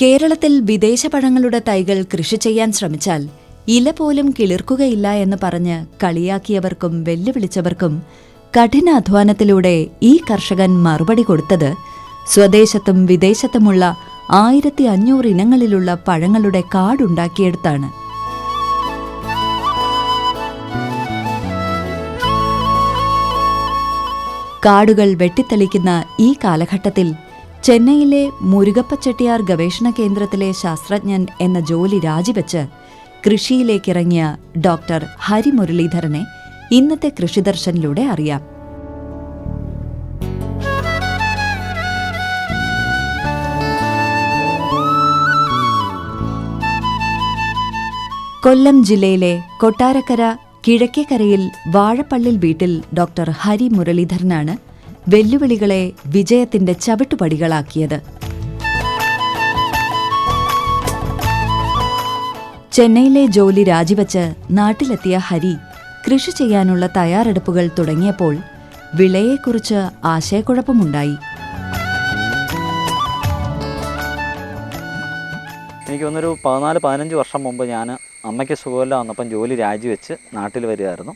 കേരളത്തിൽ വിദേശ പഴങ്ങളുടെ തൈകൾ കൃഷി ചെയ്യാൻ ശ്രമിച്ചാൽ ഇല പോലും കിളിർക്കുകയില്ല എന്ന് പറഞ്ഞ് കളിയാക്കിയവർക്കും വെല്ലുവിളിച്ചവർക്കും കഠിനാധ്വാനത്തിലൂടെ ഈ കർഷകൻ മറുപടി കൊടുത്തത് സ്വദേശത്തും വിദേശത്തുമുള്ള ആയിരത്തി അഞ്ഞൂറ് ഇനങ്ങളിലുള്ള പഴങ്ങളുടെ കാടുണ്ടാക്കിയെടുത്താണ്. കാടുകൾ വെട്ടിത്തെളിക്കുന്ന ഈ കാലഘട്ടത്തിൽ ചെന്നൈയിലെ മുരുകപ്പച്ചട്ടിയാർ ഗവേഷണ കേന്ദ്രത്തിലെ ശാസ്ത്രജ്ഞൻ എന്ന ജോലി രാജിവെച്ച് കൃഷിയിലേക്കിറങ്ങിയ ഡോക്ടർ ഹരിമുരളീധരനെ ഇന്നത്തെ കൃഷിദർശനിലൂടെ അറിയാം. കൊല്ലം ജില്ലയിലെ കൊട്ടാരക്കര കിഴക്കേക്കരയിൽ വാഴപ്പള്ളിൽ വീട്ടിൽ ഡോക്ടർ ഹരി മുരളീധരനാണ് വെല്ലുവിളികളെ വിജയത്തിന്റെ ചവിട്ടുപടികളാക്കിയത്. ചെന്നൈയിലെ ജോലി രാജിവച്ച് നാട്ടിലെത്തിയ ഹരി കൃഷി ചെയ്യാനുള്ള തയ്യാറെടുപ്പുകൾ തുടങ്ങിയപ്പോൾ വിളയെക്കുറിച്ച് ആശയക്കുഴപ്പമുണ്ടായി. എനിക്ക് തോന്നുന്നൊരു പതിനാല് പതിനഞ്ച് വർഷം മുമ്പ് ഞാൻ അമ്മയ്ക്ക് സുഖമില്ല വന്നപ്പം ജോലി രാജിവെച്ച് നാട്ടിൽ വരികയായിരുന്നു.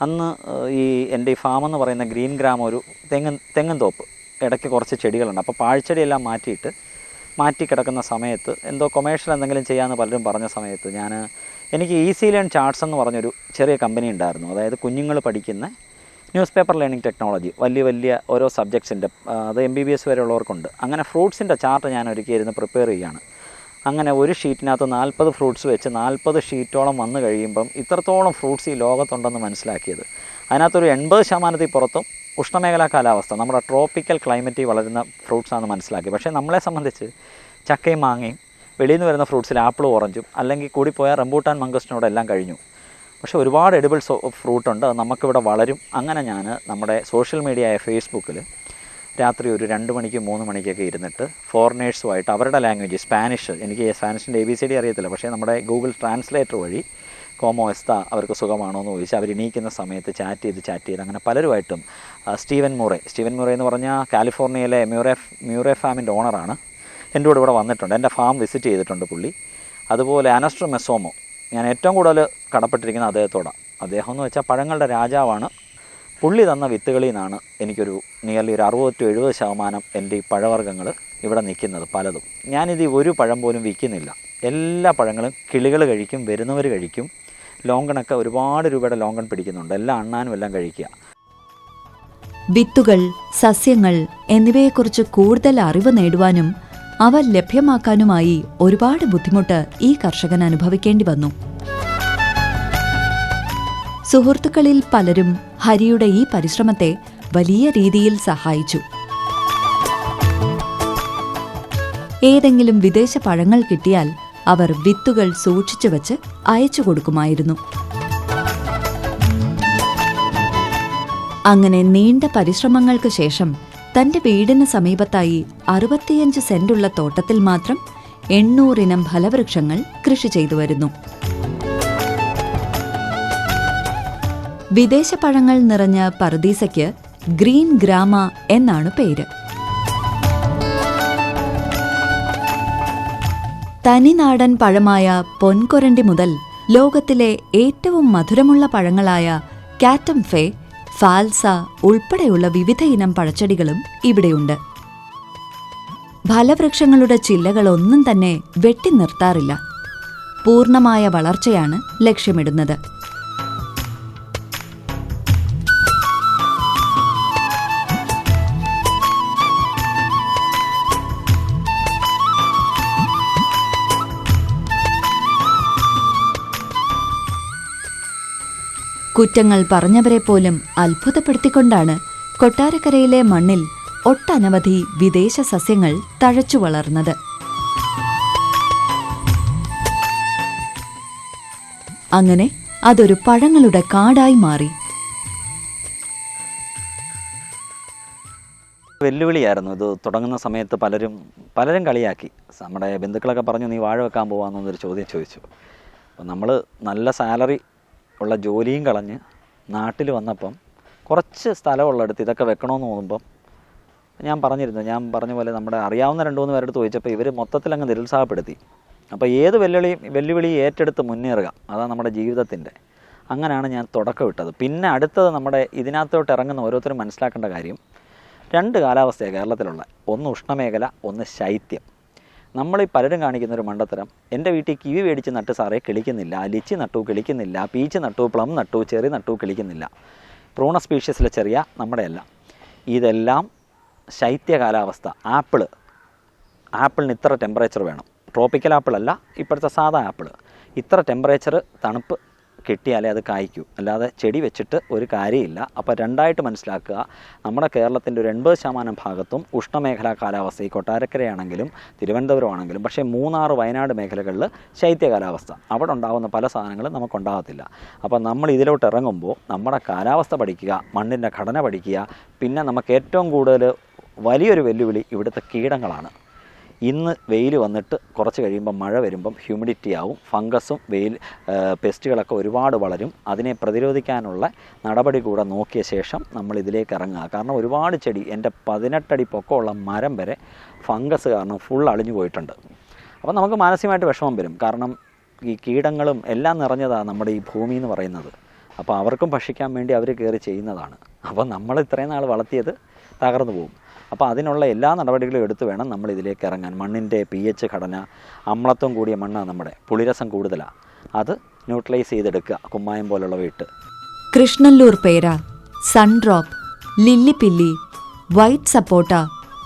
അന്ന് ഈ എന്റെ ഈ ഫാം എന്ന് പറയുന്ന ഗ്രീൻ ഗ്രാം ഒരു തെങ്ങൻ തെങ്ങൻ തോപ്പ്. ഇടയ്ക്ക് കുറച്ച് ചെടികളുണ്ട്. അപ്പോൾ പാഴ്ചെടിയെല്ലാം മാറ്റിയിട്ട് മാറ്റി കിടക്കുന്ന സമയത്ത് എന്തോ കൊമേഴ്ഷ്യൽ എന്തെങ്കിലും ചെയ്യാമെന്ന് പലരും പറഞ്ഞ സമയത്ത് ഞാൻ എനിക്ക് ഈസി ലേൺ ചാർട്സ് എന്ന് പറഞ്ഞൊരു ചെറിയ കമ്പനി ഉണ്ടായിരുന്നു. അതായത് കുഞ്ഞുങ്ങൾ പഠിക്കുന്ന ന്യൂസ് പേപ്പർ ലേണിംഗ് ടെക്നോളജി വലിയ വലിയ ഓരോ സബ്ജക്ട്സിന്റെ അത് എം ബി ബി എസ് വരെയുള്ളവർക്കുണ്ട്. അങ്ങനെ ഫ്രൂട്ട്സിന്റെ ചാർട്ട് ഞാൻ ഒരുക്കിയിരുന്ന് പ്രിപ്പയർ ചെയ്യുകയാണ്. അങ്ങനെ ഒരു ഷീറ്റിനകത്ത് നാൽപ്പത് ഫ്രൂട്ട്സ് വെച്ച് നാൽപ്പത് ഷീറ്റോളം വന്നു കഴിയുമ്പം ഇത്രത്തോളം ഫ്രൂട്ട്സ് ഈ ലോകത്തുണ്ടെന്ന് മനസ്സിലാക്കിയത്. അതിനകത്തൊരു എൺപത് ശതമാനത്തിൽ പുറത്തും ഉഷ്ണമേഖലാ കാലാവസ്ഥ നമ്മുടെ ട്രോപ്പിക്കൽ ക്ലൈമറ്റിൽ വളരുന്ന ഫ്രൂട്ട്സാണെന്ന് മനസ്സിലാക്കി. പക്ഷേ നമ്മളെ സംബന്ധിച്ച് ചക്കയും മാങ്ങയും വെളിയിൽ നിന്ന് വരുന്ന ഫ്രൂട്ട്സിൽ ആപ്പിളും ഓറഞ്ചും അല്ലെങ്കിൽ കൂടിപ്പോയാൽ റംബൂട്ടാൻ മംഗസ്റ്റിനോടെ എല്ലാം കഴിഞ്ഞു. പക്ഷേ ഒരുപാട് എഡിബിൾസ് ഫ്രൂട്ടുണ്ട് അത് നമുക്കിവിടെ വളരും. അങ്ങനെ ഞാൻ നമ്മുടെ സോഷ്യൽ മീഡിയ ആയ ഫേസ്ബുക്കിൽ രാത്രി ഒരു രണ്ട് മണിക്ക് മൂന്ന് മണിക്കൊക്കെ ഇരുന്നിട്ട് ഫോറിനേഴ്സുമായിട്ട് അവരുടെ ലാംഗ്വേജ് സ്പാനിഷ്. എനിക്ക് സ്പാനിഷിന്റെ എ ബി സി ഡി അറിയത്തില്ല. പക്ഷേ നമ്മുടെ ഗൂഗിൾ ട്രാൻസ്ലേറ്റർ വഴി കോമോ എസ്ത അവർക്ക് സുഖമാണോ എന്ന് ചോദിച്ച് അവർ ഇണീക്കുന്ന സമയത്ത് ചാറ്റ് ചെയ്ത് ചാറ്റ് ചെയ്ത് അങ്ങനെ പലരുമായിട്ടും സ്റ്റീവൻ മുറേ. സ്റ്റീവൻ മുറേ എന്ന് പറഞ്ഞാൽ കാലിഫോർണിയയിലെ മ്യൂറെ മ്യൂറെ ഫാമിന്റെ ഓണറാണ്. എന്റെ കൂടെ ഇവിടെ വന്നിട്ടുണ്ട്. എന്റെ ഫാം വിസിറ്റ് ചെയ്തിട്ടുണ്ട് പുള്ളി. അതുപോലെ അനസ്ട്രോ മെസോമോ ഞാൻ ഏറ്റവും കൂടുതൽ കടപ്പെട്ടിരിക്കുന്നത് അദ്ദേഹത്തോടാണ് അദ്ദേഹം എന്ന് വെച്ചാൽ പഴങ്ങളുടെ രാജാവാണ്. പുള്ളി തന്ന വിത്തുകളിൽ നിന്നാണ് എനിക്കൊരു നിയർലി ഒരു അറുപത് ടു എഴുപത് ശതമാനം എന്റെ ഈ പഴവർഗങ്ങൾ ഇവിടെ നിൽക്കുന്നത് പലതും. ഞാനിത് ഒരു പഴം പോലും വിൽക്കുന്നില്ല. എല്ലാ പഴങ്ങളും കിളികൾ കഴിക്കും വരുന്നവർ കഴിക്കും. ലോങ്കണൊക്കെ ഒരുപാട് രൂപയുടെ ലോങ്കൺ പിടിക്കുന്നുണ്ട്. എല്ലാ അണ്ണാനും എല്ലാം കഴിക്കുക. വിത്തുകൾ സസ്യങ്ങൾ എന്നിവയെക്കുറിച്ച് കൂടുതൽ അറിവ് നേടുവാനും അവ ലഭ്യമാക്കാനുമായി ഒരുപാട് ബുദ്ധിമുട്ട് ഈ കർഷകൻ അനുഭവിക്കേണ്ടി വന്നു. സുഹൃത്തുക്കളിൽ പലരും ഹരിയുടെ ഈ പരിശ്രമത്തെ വലിയ രീതിയിൽ സഹായിച്ചു. ഏതെങ്കിലും വിദേശ പഴങ്ങൾ കിട്ടിയാൽ അവർ വിത്തുകൾ സൂക്ഷിച്ചു വച്ച് അയച്ചു കൊടുക്കുമായിരുന്നു. അങ്ങനെ നീണ്ട പരിശ്രമങ്ങൾക്ക് ശേഷം തന്റെ വീടിന് സമീപത്തായി അറുപത്തിയഞ്ച് സെന്റുള്ള തോട്ടത്തിൽ മാത്രം എണ്ണൂറിനം ഫലവൃക്ഷങ്ങൾ കൃഷി ചെയ്തു വരുന്നു. വിദേശ പഴങ്ങൾ നിറഞ്ഞ പർദീസയ്ക്ക് ഗ്രീൻ ഗ്രാമ എന്നാണ് പേര്. തനിനാടൻ പഴമായ പൊൻകൊരണ്ടി മുതൽ ലോകത്തിലെ ഏറ്റവും മധുരമുള്ള പഴങ്ങളായ കാറ്റം ഫേ ഫാൽസ ഉൾപ്പെടെയുള്ള വിവിധ ഇനം പഴച്ചെടികളും ഇവിടെയുണ്ട്. ഫലവൃക്ഷങ്ങളുടെ ചില്ലകളൊന്നും തന്നെ വെട്ടി നിർത്താറില്ല. പൂർണമായ വളർച്ചയാണ് ലക്ഷ്യമിടുന്നത്. കുറ്റങ്ങൾ പറഞ്ഞവരെ പോലും അത്ഭുതപ്പെടുത്തിക്കൊണ്ടാണ് കൊട്ടാരക്കരയിലെ മണ്ണിൽ ഒട്ടനവധി വിദേശ സസ്യങ്ങൾ തഴച്ചു വളർന്നത്. അങ്ങനെ അതൊരു പഴങ്ങളുടെ കാടായി മാറി. വെല്ലുവിളിയായിരുന്നു. ഇത് തുടങ്ങുന്ന സമയത്ത് പലരും പലരും കളിയാക്കി. നമ്മുടെ ബന്ധുക്കളൊക്കെ പറഞ്ഞു നീ വാഴ വെക്കാൻ പോകാമെന്നൊരു ചോദ്യം ചോദിച്ചു. അപ്പം നമ്മൾ നല്ല സാലറി ഉള്ള ജോലിയും കളഞ്ഞ് നാട്ടിൽ വന്നപ്പം കുറച്ച് സ്ഥലമുള്ളിടത്ത് ഇതൊക്കെ വെക്കണമെന്ന് തോന്നുമ്പം ഞാൻ പറഞ്ഞിരുന്നു ഞാൻ പറഞ്ഞ പോലെ നമ്മുടെ അറിയാവുന്ന രണ്ട് മൂന്ന് പേരെടുത്ത് ചോദിച്ചപ്പോൾ ഇവർ മൊത്തത്തിൽ അങ്ങ് നിരുത്സാഹപ്പെടുത്തി. അപ്പോൾ ഏത് വെല്ലുവിളിയും വെല്ലുവിളി ഏറ്റെടുത്ത് മുന്നേറുക അതാണ് നമ്മുടെ ജീവിതത്തിന്റെ അങ്ങനെയാണ് ഞാൻ തുടക്കം ഇട്ടത്. പിന്നെ അടുത്തത് നമ്മുടെ ഇതിനകത്തോട്ട് ഇറങ്ങുന്ന ഓരോരുത്തരും മനസ്സിലാക്കേണ്ട കാര്യം രണ്ട് കാലാവസ്ഥയാണ് കേരളത്തിലുള്ള. ഒന്ന് ഉഷ്ണമേഖല ഒന്ന് ശൈത്യം. നമ്മൾ ഈ പലരും കാണിക്കുന്ന ഒരു മണ്ടത്തരം. എന്റെ വീട്ടിൽ കിവി മേടിച്ച് നട്ട് സാറേ കിളിക്കുന്നില്ല. ലിച്ചി നട്ടു കിളിക്കുന്നില്ല. പീച്ച് നട്ടു പ്ലം നട്ടു ചെറി നട്ടു കിളിക്കുന്നില്ല. പ്രൂണ സ്പീഷ്യസിലെ ചെറിയ നമ്മുടെയല്ല. ഇതെല്ലാം ശൈത്യ കാലാവസ്ഥ ആപ്പിൾ ആപ്പിളിന് ഇത്ര ടെമ്പറേച്ചർ വേണം. ട്രോപ്പിക്കൽ ആപ്പിളല്ല ഇപ്പോഴത്തെ സാധാ ആപ്പിൾ ഇത്ര ടെമ്പറേച്ചർ തണുപ്പ് കിട്ടിയാലേ അത് കായ്ക്കൂ. അല്ലാതെ ചെടി വെച്ചിട്ട് ഒരു കാര്യമില്ല. അപ്പോൾ രണ്ടായിട്ട് മനസ്സിലാക്കുക. നമ്മുടെ കേരളത്തിന്റെ ഒരു എൺപത് ശതമാനം ഭാഗത്തും ഉഷ്ണമേഖലാ കാലാവസ്ഥ. ഈ കൊട്ടാരക്കരയാണെങ്കിലും തിരുവനന്തപുരമാണെങ്കിലും പക്ഷേ മൂന്നാർ വയനാട് മേഖലകളിൽ ശൈത്യ കാലാവസ്ഥ. അവിടെ ഉണ്ടാകുന്ന പല സാധനങ്ങളും നമുക്കുണ്ടാകത്തില്ല. അപ്പോൾ നമ്മൾ ഇതിലോട്ട് ഇറങ്ങുമ്പോൾ നമ്മുടെ കാലാവസ്ഥ പഠിക്കുക മണ്ണിന്റെ ഘടന പഠിക്കുക. പിന്നെ നമുക്ക് ഏറ്റവും കൂടുതൽ വലിയൊരു വെല്ലുവിളി ഇവിടുത്തെ കീടങ്ങളാണ്. ഇന്ന് വെയിൽ വന്നിട്ട് കുറച്ച് കഴിയുമ്പോൾ മഴ വരുമ്പം ഹ്യൂമിഡിറ്റി ആവും ഫംഗസും വെയിൽ പെസ്റ്റുകളൊക്കെ ഒരുപാട് വളരും. അതിനെ പ്രതിരോധിക്കാനുള്ള നടപടി കൂടെ നോക്കിയ ശേഷം നമ്മൾ ഇതിലേക്ക് ഇറങ്ങുക. കാരണം ഒരുപാട് ചെടി എന്റെ പതിനെട്ടടി പൊക്കമുള്ള മരം വരെ ഫംഗസ് കാരണം ഫുൾ അളിഞ്ഞു പോയിട്ടുണ്ട്. അപ്പോൾ നമുക്ക് മാനസികമായിട്ട് വിഷമം വരും. കാരണം ഈ കീടങ്ങളും എല്ലാം നിറഞ്ഞതാണ് നമ്മുടെ ഈ ഭൂമി എന്ന് പറയുന്നത്. അപ്പോൾ അവർക്കും ഭക്ഷിക്കാൻ വേണ്ടി അവർ കയറി ചെയ്യുന്നതാണ്. അപ്പോൾ നമ്മൾ ഇത്രയും നാൾ വളർത്തിയത് തകർന്നു പോകും. അപ്പോൾ അതിനുള്ള എല്ലാ നടപടികളും എടുത്തു വേണം നമ്മൾ ഇതിലേക്ക് ഇറങ്ങാൻ. മണ്ണിന്റെ പി എച്ച് ഘടന അമ്ലത്വം കൂടിയ മണ്ണാണ് നമ്മുടെ. പുളിരസം കൂടുതലാണ് അത് ന്യൂട്രലൈസ് ചെയ്തെടുക്കുക കുമ്മായം പോലുള്ളവ ഇട്ട് കൃഷ്ണല്ലൂർ പേര sundrop lilly pilly white sapota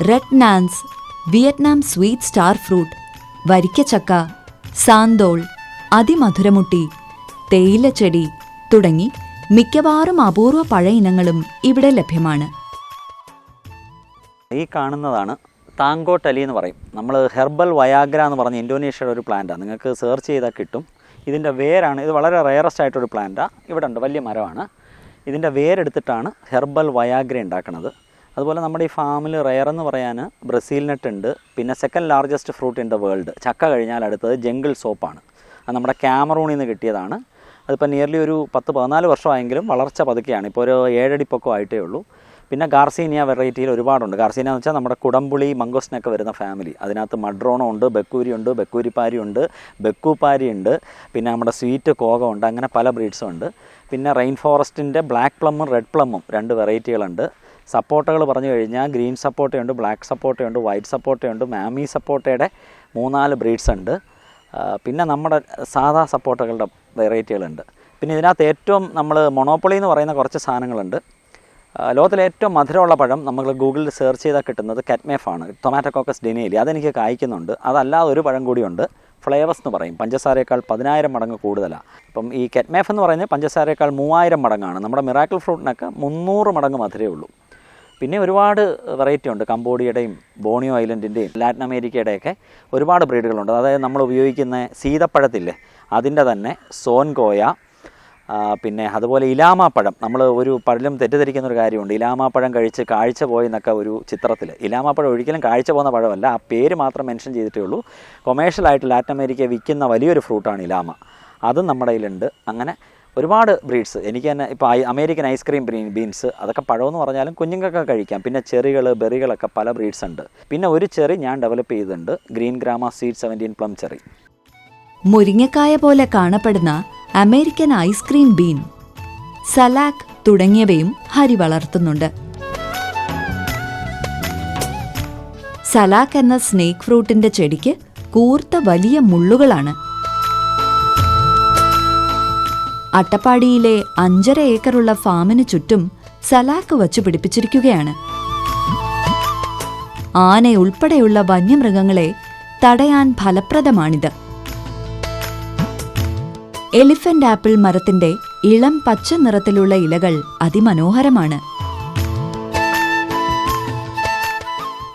red nance Vietnam sweet star fruit വരിക്കച്ചക്ക santol അതിമധുരമുട്ടി തേയിലച്ചെടി തുടങ്ങി മിക്കവാറും അപൂർവ പഴ ഇനങ്ങളും ഇവിടെ ലഭ്യമാണ്. ഈ കാണുന്നതാണ് താങ്കോട്ടലി എന്ന് പറയും. നമ്മൾ ഹെർബൽ വയാഗ്ര എന്ന് പറഞ്ഞ ഇന്തോനേഷ്യയുടെ ഒരു പ്ലാന്റാണ് നിങ്ങൾക്ക് സെർച്ച് ചെയ്താൽ കിട്ടും. ഇതിന്റെ വേരാണ് ഇത് വളരെ റയറസ്റ്റ് ആയിട്ടൊരു പ്ലാന്റാണ് ഇവിടെ ഉണ്ട് വലിയ മരമാണ്. ഇതിന്റെ വേരെടുത്തിട്ടാണ് ഹെർബൽ വയാഗ്ര ഉണ്ടാക്കുന്നത് അതുപോലെ നമ്മുടെ ഈ ഫാമിൽ റയർ എന്ന് പറയാൻ ബ്രസീൽ നട്ട് ഉണ്ട്. പിന്നെ second largest fruit in the world ചക്ക കഴിഞ്ഞാൽ അടുത്തത് ജംഗിൾ സോപ്പാണ് അത് നമ്മുടെ ക്യാമറൂണിൽ നിന്ന് കിട്ടിയതാണ്. അതിപ്പോൾ നിയർലി ഒരു പത്ത് പതിനാല് വർഷമായെങ്കിലും വളർച്ച പതുക്കെയാണ്. ഇപ്പോൾ ഒരു ഏഴടി പൊക്കം ആയിട്ടേ ഉള്ളൂ. പിന്നെ ഗാർസീനിയ വെറൈറ്റിയിൽ ഒരുപാടുണ്ട്. ഗാർസീനിയ എന്ന് വെച്ചാൽ നമ്മുടെ കുടംപുളി മംഗോസിനൊക്കെ വരുന്ന ഫാമിലി. അതിനകത്ത് മഡ്രോണോ ഉണ്ട് ബക്കൂരി ഉണ്ട് ബക്കൂരിപ്പാരി ഉണ്ട് ബക്കൂപ്പാരി ഉണ്ട് പിന്നെ നമ്മുടെ സ്വീറ്റ് കോക ഉണ്ട് അങ്ങനെ പല ബ്രീഡ്സും ഉണ്ട്. പിന്നെ റെയിൻ ഫോറസ്റ്റിന്റെ ബ്ലാക്ക് പ്ലമ്മും റെഡ് പ്ലമ്മും രണ്ട് വെറൈറ്റികളുണ്ട്. സപ്പോർട്ടകൾ പറഞ്ഞു കഴിഞ്ഞാൽ ഗ്രീൻ സപ്പോർട്ടയുണ്ട് ബ്ലാക്ക് സപ്പോർട്ടയുണ്ട് വൈറ്റ് സപ്പോർട്ടയുണ്ട് മാമി സപ്പോർട്ടയുടെ മൂന്നാൽ ബ്രീഡ്സ് ഉണ്ട്. പിന്നെ നമ്മുടെ സാധാ സപ്പോർട്ടകളുടെ വെറൈറ്റികളുണ്ട്. പിന്നെ ഇതിനകത്ത് ഏറ്റവും നമ്മൾ മൊണോപ്പൊളി എന്ന് പറയുന്ന കുറച്ച് സാധനങ്ങളുണ്ട്. ലോകത്തിലെ ഏറ്റവും മധുരമുള്ള പഴം നമ്മൾ ഗൂഗിളിൽ സെർച്ച് ചെയ്താൽ കിട്ടുന്നത് കറ്റ്മേഫാണ് ടൊമാറ്റോ കോക്കസ് ഡിനേലി അതെനിക്ക് കായ്ക്കുന്നുണ്ട്. അതല്ലാതെ ഒരു പഴം കൂടിയുണ്ട് ഫ്ലേവേഴ്സ് എന്ന് പറയും. പഞ്ചസാരയേക്കാൾ പതിനായിരം മടങ്ങ് കൂടുതലാണ് അപ്പം ഈ കെറ്റ്മേഫ് എന്ന് പറയുന്നത് പഞ്ചസാരയേക്കാൾ മൂവായിരം മടങ്ങാണ്. നമ്മുടെ മിറാക്കിൾ ഫ്രൂട്ടിനൊക്കെ മുന്നൂറ് മടങ്ങ് മധുരേ ഉള്ളൂ. പിന്നെ ഒരുപാട് വെറൈറ്റി ഉണ്ട്. കംബോഡിയയുടെയും ബോണിയോ ഐലൻഡിന്റെയും ലാറ്റിൻ അമേരിക്കയുടെയൊക്കെ ഒരുപാട് ബ്രീഡുകളുണ്ട് അതായത് നമ്മൾ ഉപയോഗിക്കുന്ന സീതപ്പഴത്തില്ലേ അതിന്റെ തന്നെ സോൻകോയ പിന്നെ അതുപോലെ ഇലാമാപ്പഴം. നമ്മൾ ഒരു പഴലും തെറ്റിദ്ധരിക്കുന്ന ഒരു കാര്യമുണ്ട്. ഇലാമാപ്പഴം കഴിച്ച് കാഴ്ച പോയി എന്നൊക്കെ ഒരു ചിത്രത്തിൽ ഇലാമാപ്പഴം ഒരിക്കലും കാഴ്ച പോകുന്ന പഴമല്ല. ആ പേര് മാത്രം മെൻഷൻ ചെയ്തിട്ടേ ഉള്ളൂ. കൊമേഴ്ഷ്യലായിട്ട് ലാറ്റിൻ അമേരിക്ക വിൽക്കുന്ന വലിയൊരു ഫ്രൂട്ടാണ് ഇലാമ. അതും നമ്മുടെ കയ്യിലുണ്ട്. അങ്ങനെ ഒരുപാട് ബ്രീഡ്സ് എനിക്ക് തന്നെ ഇപ്പോൾ അമേരിക്കൻ ഐസ്ക്രീം ബീൻസ് അതൊക്കെ പഴമെന്ന് പറഞ്ഞാലും കുഞ്ഞുങ്ങൾക്ക് കഴിക്കാം. പിന്നെ ചെറികൾ ബെറികളൊക്കെ പല ബ്രീഡ്സ് ഉണ്ട്. പിന്നെ ഒരു ചെറി ഞാൻ ഡെവലപ്പ് ചെയ്തിട്ടുണ്ട്. ഗ്രീൻ ഗ്രാമ സീഡ് സെവന്റീൻ പ്ലം ചെറി മുരിങ്ങക്കായ പോലെ കാണപ്പെടുന്ന അമേരിക്കൻ ഐസ്ക്രീം ബീൻ സലാക്ക് തുടങ്ങിയവയും ഹരി വളർത്തുന്നുണ്ട്. സലാക്ക് എന്ന സ്നേക്ക് ഫ്രൂട്ടിന്റെ ചെടിക്ക് കൂർത്ത വലിയ മുള്ളുകളാണ്. അട്ടപ്പാടിയിലെ അഞ്ചര ഏക്കറുള്ള ഫാമിന് ചുറ്റും സലാക്ക് വച്ചു പിടിപ്പിച്ചിരിക്കുകയാണ്. ആനയുൾപ്പെടെയുള്ള വന്യമൃഗങ്ങളെ തടയാൻ ഫലപ്രദമാണിത്. എലിഫന്റ് ആപ്പിൾ മരത്തിന്റെ ഇളം പച്ച നിറത്തിലുള്ള ഇലകൾ അതിമനോഹരമാണ്.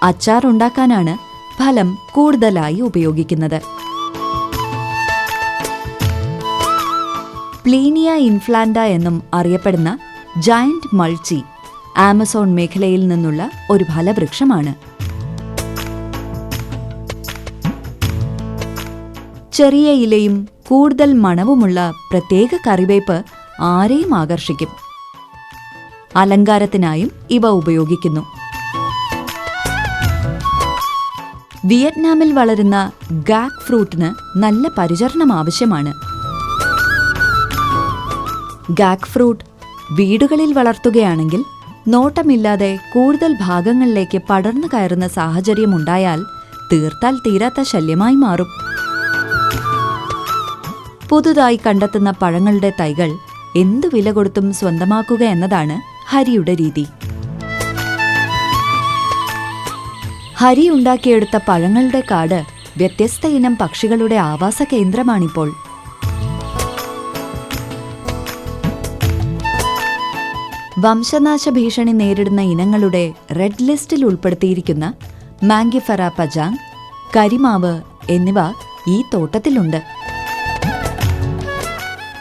അച്ചാറുണ്ടാക്കാനാണ് ഫലം കൂടുതലായി ഉപയോഗിക്കുന്നത്. പ്ലീനിയ ഇൻഫ്ലാൻഡ എന്നും അറിയപ്പെടുന്ന ജയന്റ് മൾച്ചി ആമസോൺ മേഖലയിൽ നിന്നുള്ള ഒരു ഫലവൃക്ഷമാണ്. ചെറിയ ഇലയും കൂടുതൽ മണവുമുള്ള പ്രത്യേക കറിവേപ്പ് ആരെയും ആകർഷിക്കും. അലങ്കാരത്തിനായും ഇവ ഉപയോഗിക്കുന്നു. വിയറ്റ്നാമിൽ വളരുന്ന ഗാക് ഫ്രൂട്ടിന് നല്ല പരിചരണം ആവശ്യമാണ്. ഗാക് ഫ്രൂട്ട് വീടുകളിൽ വളർത്തുകയാണെങ്കിൽ നോട്ടമില്ലാതെ കൂടുതൽ ഭാഗങ്ങളിലേക്ക് പടർന്നു കയറുന്ന സാഹചര്യമുണ്ടായാൽ തീർത്താൽ തീരാത്ത ശല്യമായി മാറും. പുതുതായി കണ്ടെത്തുന്ന പഴങ്ങളുടെ തൈകൾ എന്തു വില കൊടുത്തും സ്വന്തമാക്കുക എന്നതാണ് ഹരിയുടെ രീതി. ഹരി ഉണ്ടാക്കിയെടുത്ത പഴങ്ങളുടെ കാട് വ്യത്യസ്ത ഇനം പക്ഷികളുടെ ആവാസ കേന്ദ്രമാണിപ്പോൾ. വംശനാശ ഭീഷണി നേരിടുന്ന ഇനങ്ങളുടെ റെഡ് ലിസ്റ്റിൽ ഉൾപ്പെടുത്തിയിരിക്കുന്ന മാങ്കിഫറ പജാങ് കരിമാവ് എന്നിവ ഈ തോട്ടത്തിലുണ്ട്.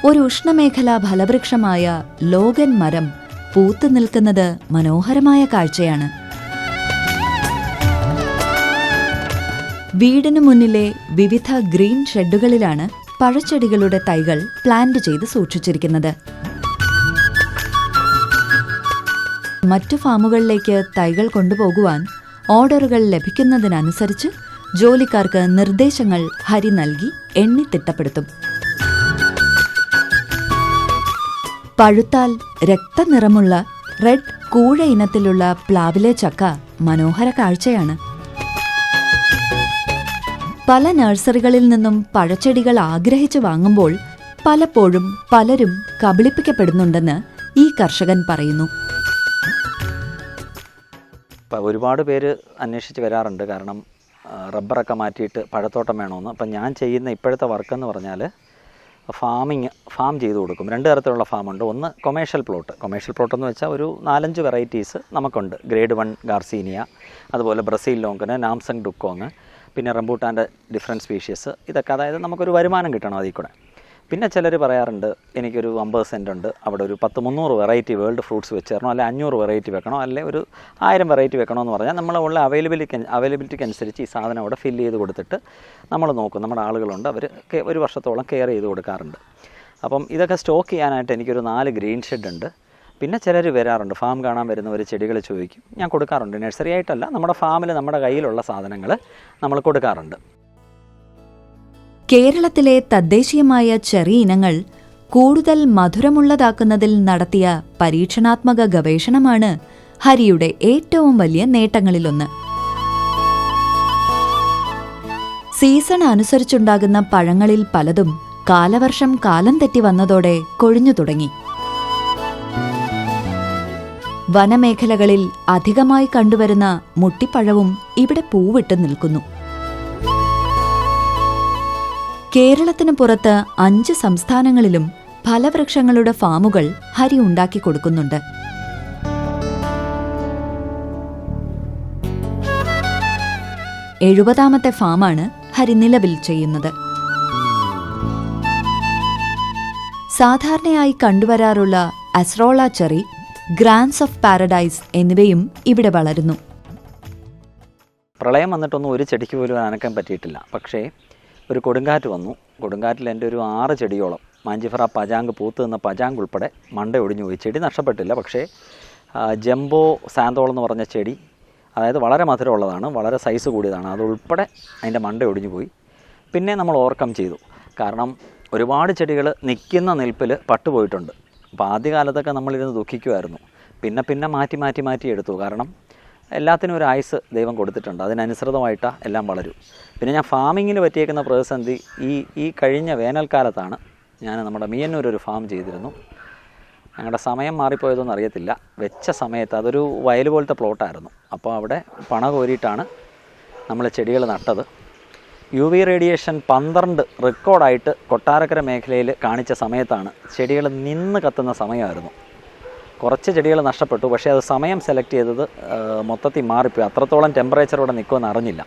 ഒരു ഉഷ്ണമേഖലാ ഫലവൃക്ഷമായ ലോഗൻ മരം പൂത്തു നിൽക്കുന്നത് മനോഹരമായ കാഴ്ചയാണ്. വീടിനു മുന്നിലെ വിവിധ ഗ്രീൻ ഷെഡുകളിലാണ് പഴച്ചെടികളുടെ തൈകൾ പ്ലാന്റ് ചെയ്ത് സൂക്ഷിച്ചിരിക്കുന്നത്. മറ്റു ഫാമുകളിലേക്ക് തൈകൾ കൊണ്ടുപോകുവാൻ ഓർഡറുകൾ ലഭിക്കുന്നതിനനുസരിച്ച് ജോലിക്കാർക്ക് നിർദ്ദേശങ്ങൾ ഹരി നൽകി എണ്ണി തിട്ടപ്പെടുത്തും. പഴുത്താൽ രക്തനിറമുള്ള റെഡ് കൂഴ ഇനത്തിലുള്ള പ്ലാവിലെ ചക്ക മനോഹര കാഴ്ചയാണ്. പല നഴ്സറികളിൽ നിന്നും പഴച്ചെടികൾ ആഗ്രഹിച്ചു വാങ്ങുമ്പോൾ പലപ്പോഴും പലരും കബളിപ്പിക്കപ്പെടുന്നുണ്ടെന്ന് ഈ കർഷകൻ പറയുന്നു. ഒരുപാട് പേര് അന്വേഷിച്ച് വരാറുണ്ട്. കാരണം റബ്ബറൊക്കെ മാറ്റിയിട്ട് പഴത്തോട്ടം വേണമെന്ന് അപ്പം ഞാൻ ചെയ്യുന്ന ഇപ്പോഴത്തെ വർക്ക് എന്ന് പറഞ്ഞാൽ ഫാമിങ് ഫാം ചെയ്ത് കൊടുക്കും. രണ്ട് തരത്തിലുള്ള ഫാമുണ്ട് ഒന്ന് കൊമേഴ്ഷ്യൽ പ്ലോട്ട് കൊമേഴ്ഷ്യൽ പ്ലോട്ട് എന്ന് വെച്ചാൽ ഒരു നാലഞ്ച് വെറൈറ്റീസ് നമുക്കുണ്ട്. ഗ്രേഡ് വൺ ഗാർസീനിയ അതുപോലെ ബ്രസീൽ ലോങ്കന് നാംസങ് ഡുക്കോങ് പിന്നെ റംബൂട്ടാന്റെ ഡിഫറെന്റ് സ്പീഷീസ് ഇതൊക്കെ അതായത് നമുക്കൊരു വരുമാനം കിട്ടണം അതിൽ കൂടെ. പിന്നെ ചിലർ പറയാറുണ്ട് എനിക്കൊരു അമ്പത് സെന്റ് ഉണ്ട് അവിടെ ഒരു പത്ത് മുന്നൂറ് വെറൈറ്റി വേൾഡ് ഫ്രൂട്ട്സ് വെച്ച് തരണോ അല്ലെ അഞ്ഞൂറ് വെറൈറ്റി വെക്കണോ അല്ലെ ഒരു ആയിരം വെറൈറ്റി വെക്കണോ എന്ന് പറഞ്ഞാൽ നമ്മളുള്ള അവൈലബിലിറ്റി അവൈലബിലിറ്റിക്ക് അനുസരിച്ച് ഈ സാധനം അവിടെ ഫില്ല് ചെയ്ത് കൊടുത്തിട്ട് നമ്മൾ നോക്കും. നമ്മുടെ ആളുകളുണ്ട് അവർ ഒരു വർഷത്തോളം കെയർ ചെയ്ത് കൊടുക്കാറുണ്ട്. അപ്പം ഇതൊക്കെ സ്റ്റോക്ക് ചെയ്യാനായിട്ട് എനിക്കൊരു നാല് ഗ്രീൻ ഷെഡ് ഉണ്ട്. പിന്നെ ചിലർ വരാറുണ്ട് ഫാം കാണാൻ വരുന്നവർ ചെടികൾ ചോദിക്കും. ഞാൻ കൊടുക്കാറുണ്ട് നഴ്സറി ആയിട്ടല്ല നമ്മുടെ ഫാമിൽ നമ്മുടെ കയ്യിലുള്ള സാധനങ്ങൾ നമ്മൾ കൊടുക്കാറുണ്ട്. കേരളത്തിലെ തദ്ദേശീയമായ ചെറിയ ഇനങ്ങൾ കൂടുതൽ മധുരമുള്ളതാക്കുന്നതിൽ നടത്തിയ പരീക്ഷണാത്മക ഗവേഷണമാണ് ഹരിയുടെ ഏറ്റവും വലിയ നേട്ടങ്ങളിലൊന്ന്. സീസൺ അനുസരിച്ചുണ്ടാകുന്ന പഴങ്ങളിൽ പലതും കാലവർഷം കാലം തെറ്റി വന്നതോടെ കൊഴിഞ്ഞു തുടങ്ങി. വനമേഖലകളിൽ അധികമായി കണ്ടുവരുന്ന മുട്ടിപ്പഴവും ഇവിടെ പൂവിട്ട് നിൽക്കുന്നു. കേരളത്തിന് പുറത്ത് അഞ്ച് സംസ്ഥാനങ്ങളിലും ഫലവൃക്ഷങ്ങളുടെ ഫാമുകൾ ഹരി ഉണ്ടാക്കി കൊടുക്കുന്നുണ്ട്. എഴുപതാമത്തെ ഫാമാണ് ഹരി നിലവിൽ ചെയ്യുന്നത്. സാധാരണയായി കണ്ടുവരാറുള്ള acerola cherry grains of paradise എന്നിവയും ഇവിടെ വളരുന്നു. പ്രളയം വന്നിട്ടൊന്നും ഒരു ചെടിക്ക് പോലും നനക്കാൻ പറ്റിയിട്ടില്ല. പക്ഷേ ഒരു കൊടുങ്കാറ്റ് വന്നു. കൊടുങ്കാറ്റിൽ എന്റെ ഒരു ആറ് ചെടിയോളം മാഞ്ചിഫറ പജാങ്ക് പൂത്ത് നിന്ന പജാങ്ക് ഉൾപ്പെടെ മണ്ട ഒടിഞ്ഞു പോയി. ചെടി നഷ്ടപ്പെട്ടില്ല പക്ഷേ ജംബോ സാന്തോൾ എന്ന് പറഞ്ഞ ചെടി അതായത് വളരെ മധുരമുള്ളതാണ് വളരെ സൈസ് കൂടിയതാണ്. അതുൾപ്പെടെ അതിന്റെ മണ്ട ഒടിഞ്ഞു പോയി. പിന്നെ നമ്മൾ ഓവർകം ചെയ്തു. കാരണം ഒരുപാട് ചെടികൾ നിൽക്കുന്ന നിൽപ്പിൽ പട്ടുപോയിട്ടുണ്ട്. അപ്പോൾ ആദ്യകാലത്തൊക്കെ നമ്മളിരുന്ന് ദുഃഖിക്കുമായിരുന്നു പിന്നെ പിന്നെ മാറ്റി മാറ്റി മാറ്റി എടുത്തു. കാരണം എല്ലാത്തിനും ഒരു ആയുസ് ദൈവം കൊടുത്തിട്ടുണ്ട്. അതിനനുസൃതമായിട്ടാണ് എല്ലാം വളരും. പിന്നെ ഞാൻ ഫാമിങ്ങിന് പറ്റിയേക്കുന്ന പ്രതിസന്ധി ഈ ഈ കഴിഞ്ഞ വേനൽക്കാലത്താണ് ഞാൻ നമ്മുടെ മീയന്നൂർ ഒരു ഫാം ചെയ്തിരുന്നു. ഞങ്ങളുടെ സമയം മാറിപ്പോയതൊന്നും അറിയത്തില്ല. വെച്ച സമയത്ത് അതൊരു വയൽ പോലത്തെ പ്ലോട്ടായിരുന്നു. അപ്പോൾ അവിടെ പണ കോരിയിട്ടാണ് നമ്മൾ ചെടികൾ നട്ടത്. യു വി റേഡിയേഷൻ പന്ത്രണ്ട് റെക്കോർഡായിട്ട് കൊട്ടാരക്കര മേഖലയിൽ കാണിച്ച സമയത്താണ് ചെടികൾ നിന്ന് കത്തുന്ന സമയമായിരുന്നു. കുറച്ച് ചെടികൾ നഷ്ടപ്പെട്ടു പക്ഷേ അത് സമയം സെലക്ട് ചെയ്തത് മൊത്തത്തിൽ മാറിപ്പോയി. അത്രത്തോളം ടെമ്പറേച്ചർ ഇവിടെ നിൽക്കുമെന്ന് അറിഞ്ഞില്ല.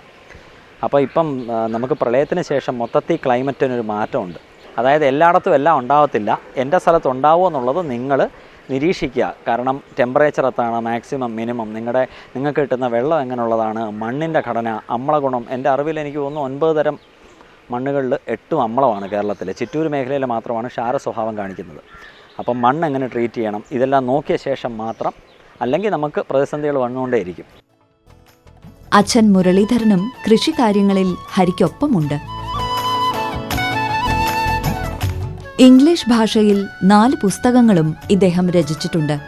അപ്പോൾ ഇപ്പം നമുക്ക് പ്രളയത്തിന് ശേഷം മൊത്തത്തിൽ ക്ലൈമറ്റിനൊരു മാറ്റമുണ്ട്. അതായത് എല്ലായിടത്തും എല്ലാം ഉണ്ടാവത്തില്ല. എന്റെ സ്ഥലത്ത് ഉണ്ടാവുമോ എന്നുള്ളത് നിങ്ങൾ നിരീക്ഷിക്കുക. കാരണം ടെമ്പറേച്ചർ എത്താണ് മാക്സിമം മിനിമം നിങ്ങളുടെ നിങ്ങൾക്ക് കിട്ടുന്ന വെള്ളം എങ്ങനെയുള്ളതാണ്? മണ്ണിന്റെ ഘടന അമ്ലഗുണം. എന്റെ അറിവിൽ എനിക്ക് തോന്നുന്നു ഒൻപത് തരം മണ്ണുകളിൽ എട്ടും അമ്ലമാണ് കേരളത്തിൽ ചിറ്റൂർ മേഖലയിൽ മാത്രമാണ് ക്ഷാര സ്വഭാവം കാണിക്കുന്നത്. അപ്പം മണ്ണ് എങ്ങനെ ട്രീറ്റ് ചെയ്യണം? ഇതെല്ലാം നോക്കിയ ശേഷം മാത്രം അല്ലെങ്കിൽ നമുക്ക് പ്രതിസന്ധികൾ വന്നുകൊണ്ടേയിരിക്കും. അച്ഛൻ മുരളീധരനും കൃഷികാര്യങ്ങളിൽ ഹരിക്കൊപ്പമുണ്ട്. ഇംഗ്ലീഷ് ഭാഷയിൽ നാല് പുസ്തകങ്ങളും ഇദ്ദേഹം രചിച്ചിട്ടുണ്ട്.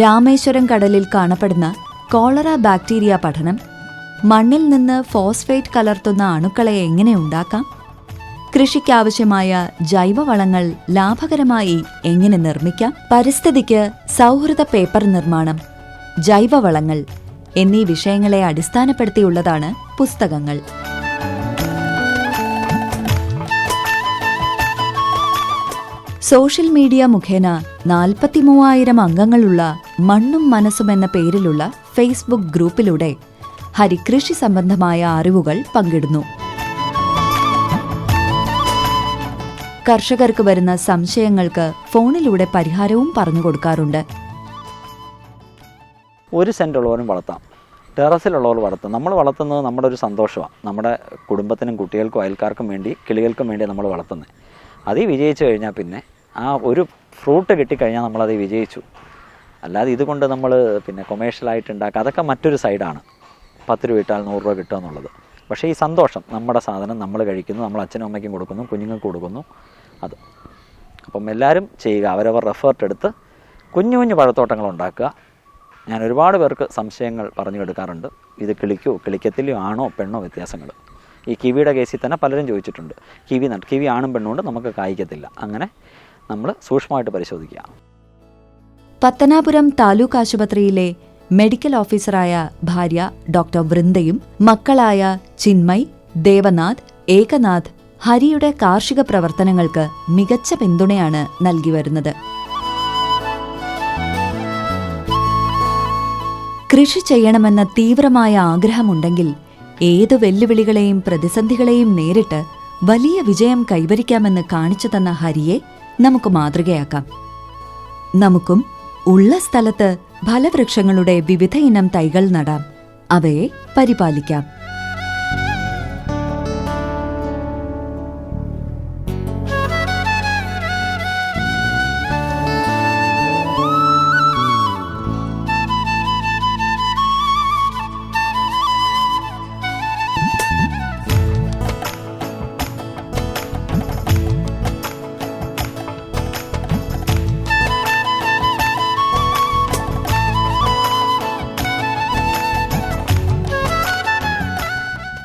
രാമേശ്വരം കടലിൽ കാണപ്പെടുന്ന കോളറ ബാക്ടീരിയ പഠനം മണ്ണിൽ നിന്ന് ഫോസ്ഫേറ്റ് കലർത്തുന്ന അണുക്കളെ എങ്ങനെ ഉണ്ടാക്കാം? കൃഷിക്കാവശ്യമായ ജൈവവളങ്ങൾ ലാഭകരമായി എങ്ങനെ നിർമ്മിക്കാം? പരിസ്ഥിതിക്ക് സൗഹൃദ പേപ്പർ നിർമ്മാണം ജൈവവളങ്ങൾ എന്നീ വിഷയങ്ങളെ അടിസ്ഥാനപ്പെടുത്തിയുള്ളതാണ് പുസ്തകങ്ങൾ. സോഷ്യൽ മീഡിയ മുഖേന നാൽപ്പത്തി മൂവായിരം അംഗങ്ങളുള്ള മണ്ണും മനസ്സും എന്ന പേരിലുള്ള ഫേസ്ബുക്ക് ഗ്രൂപ്പിലൂടെ ഹരികൃഷി സംബന്ധമായ അറിവുകൾ പങ്കിടുന്നു. കർഷകർക്ക് വരുന്ന സംശയങ്ങൾക്ക് ഫോണിലൂടെ പരിഹാരവും പറഞ്ഞു കൊടുക്കാറുണ്ട്. ഒരു സെന്റ് ഉള്ളവരും വളർത്താം. ടെറസിലുള്ളവർ വളർത്താം. നമ്മൾ വളർത്തുന്നത് നമ്മുടെ ഒരു സന്തോഷമാണ്. നമ്മുടെ കുടുംബത്തിനും കുട്ടികൾക്കും അയൽക്കാർക്കും വേണ്ടി കിളികൾക്കും വേണ്ടി നമ്മൾ വളർത്തുന്നത്. അത് വിജയിച്ചു കഴിഞ്ഞാൽ പിന്നെ ആ ഒരു ഫ്രൂട്ട് കിട്ടിക്കഴിഞ്ഞാൽ നമ്മളത് വിജയിച്ചു. അല്ലാതെ ഇതുകൊണ്ട് നമ്മൾ പിന്നെ കൊമേഴ്ഷ്യലായിട്ട് ഉണ്ടാക്കുക. അതൊക്കെ മറ്റൊരു സൈഡാണ് പത്ത് രൂപ ഇട്ടാൽ നൂറ് രൂപ കിട്ടുക എന്നുള്ളത്. പക്ഷേ ഈ സന്തോഷം നമ്മുടെ സാധനം നമ്മൾ കഴിക്കുന്നു നമ്മൾ അച്ഛനും അമ്മയ്ക്കും കൊടുക്കുന്നു കുഞ്ഞുങ്ങൾക്ക് കൊടുക്കുന്നു. അത്. അപ്പം എല്ലാവരും ചെയ്യുക അവരവർ എഫേർട്ട് എടുത്ത് കുഞ്ഞു കുഞ്ഞു പഴത്തോട്ടങ്ങൾ ഉണ്ടാക്കുക. ഞാൻ ഒരുപാട് പേർക്ക് സംശയങ്ങൾ പറഞ്ഞു കൊടുക്കാറുണ്ട്. ഇത് കിളിക്കോ കിളിക്കത്തിലോ ആണോ പെണ്ണോ വ്യത്യാസങ്ങൾ. ഈ കിവിയുടെ കേസിൽ തന്നെ പലരും ചോദിച്ചിട്ടുണ്ട്. കിവി നട്ട് കിവി ആണും പെണ്ണും കൊണ്ട് നമുക്ക് കായ്ക്കത്തില്ല. അങ്ങനെ നമ്മൾ സൂക്ഷ്മമായിട്ട് പരിശോധിക്കുക. പത്തനാപുരം താലൂക്ക് ആശുപത്രിയിലെ മെഡിക്കൽ ഓഫീസറായ ഭാര്യ ഡോക്ടർ വൃന്ദയും മക്കളായ ചിന്മയ് ദേവനാഥ് ഏകനാഥ് ഹരിയുടെ കാർഷിക പ്രവർത്തനങ്ങൾക്ക് മികച്ച പിന്തുണയാണ് നൽകി വരുന്നത്. കൃഷി ചെയ്യണമെന്ന തീവ്രമായ ആഗ്രഹമുണ്ടെങ്കിൽ ഏത് വെല്ലുവിളികളെയും പ്രതിസന്ധികളെയും നേരിട്ട് വലിയ വിജയം കൈവരിക്കാമെന്ന് കാണിച്ചു തന്ന ഹരിയെ നമുക്ക് മാതൃകയാക്കാം. നമുക്കും ഉള്ള സ്ഥലത്ത് ഫലവൃക്ഷങ്ങളുടെ വിവിധ ഇനം തൈകൾ നടാം. അവയെ പരിപാലിക്കാം.